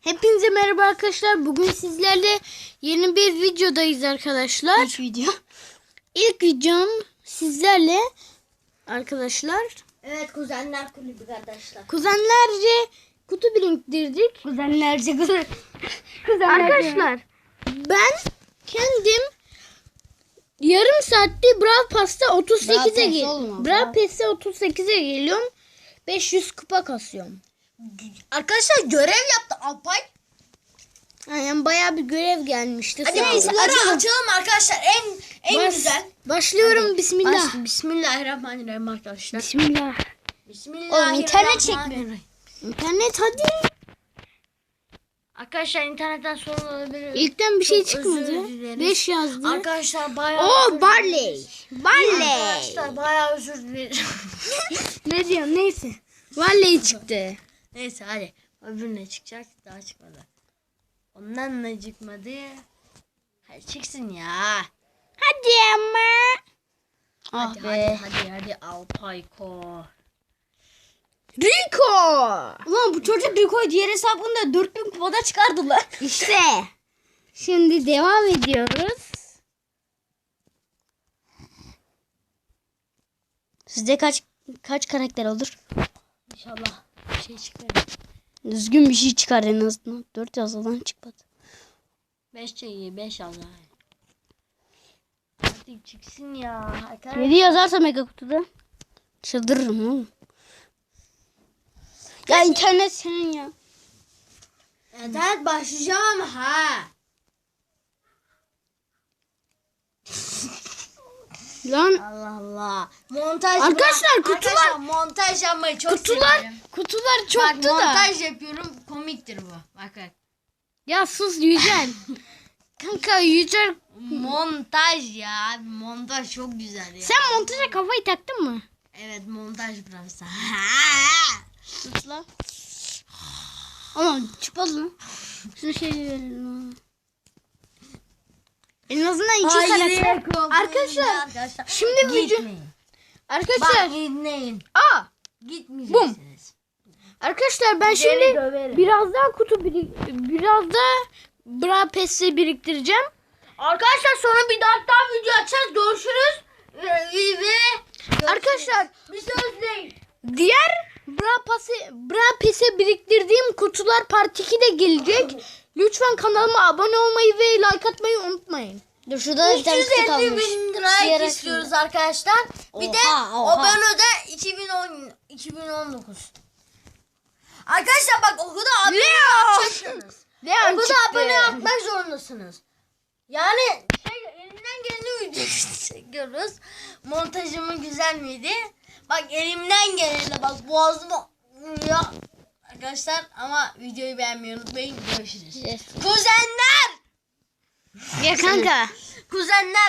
Hepinize merhaba arkadaşlar. Bugün sizlerle yeni bir videodayız arkadaşlar. İlk video. İlk videom sizlerle arkadaşlar Evet kuzenler kulübü arkadaşlar. kuzenlerce kutu biriktirdik. Kuzenlerce kuzen. Arkadaşlar ben kendim yarım saatte Brawl Pass'ta 38'e Brawl Pass gel. Brawl Pass'te 38'e geliyorum. 500 kupa kasıyorum. Arkadaşlar görev yaptı Alpay. Yani bayağı bir görev gelmişti. Hadi Sağ olun. neyse açalım. açalım arkadaşlar en en Baş- güzel. Başlıyorum bismillah. Baş- Bismillahirrahmanirrahim arkadaşlar. Bismillah. Bismillahirrahmanirrahim. Oğlum internet çekmiyor. İnternet hadi. Arkadaşlar internetten sorun olabilir. İlkten bir şey Çok çıkmadı. özür dileriz. 5 yazdı. Arkadaşlar bayağı Oo Barley. Barley. Arkadaşlar bayağı özür dilerim. ne diyorsun neyse. Barley çıktı. Neyse hadi. Öbür ne çıkacak? Daha çıkmadı. Ondan ne çıkmadı? Hadi çıksın ya. Hadi ama. Ah hadi, be. hadi hadi hadi Alpayko. Rico. Ulan bu çocuk Rico'yu diğer hesabında 4000 kupada çıkardı lan. İşte. Şimdi devam ediyoruz. Sizde kaç kaç karakter olur? İnşallah bir şey çıkar. Düzgün bir şey çıkar en azından. 4 yazıdan çıkmadı. 5 şeyi 5 yazar. Hadi çıksın ya. Arkadaşlar. 7 yazarsa mega kutuda. Çıldırırım oğlum. Ya internet senin ya. Evet başlayacağım ha. Lan Allah Allah. Montaj Arkadaşlar, bırak- kutular- Arkadaşlar, montaj yapmayı çok kutular severim. kutular Bak çoktu da. montaj yapıyorum komiktir bu. Bak bak. Ya sus Yücel. Kanka Yücel Montaj ya. Montaj çok güzel ya. sen montaja kafayı taktın mı? Evet montaj burası. Sus la. Ama çıkmadı lan. Şunu şey verelim. En azından iki karakter. Arkadaşlar, Arkadaşlar. şimdi video- Gitmeyin. Arkadaşlar. Bak gitmeyin. Aa. Gitmeyeceksiniz. Arkadaşlar ben Seni şimdi döverim. biraz daha kutu birik biraz da bra pesi biriktireceğim. Arkadaşlar sonra bir daha daha video açacağız. Görüşürüz. Ve, ve, ve Arkadaşlar bir sözleyin. diğer bra pası bra pese biriktirdiğim kutular part 2 de gelecek. Lütfen kanalıma abone olmayı ve like atmayı unutmayın. Dur şurada bir tane kutu 350 kalmış. bin like istiyoruz arkadaşlar. Bir de Oha, oha. öde 2010 2019. Arkadaşlar bak o kadar abone Leo! yapacaksınız. Leon O kadar çıktı. abone yapmak zorundasınız. Yani şey elimden geleni video çekiyoruz. Montajımı güzel miydi? Bak elimden geleni bak boğazım ya. Arkadaşlar ama videoyu beğenmeyi unutmayın. Görüşürüz. Yes. Kuzenler! Ya kanka. Kuzenler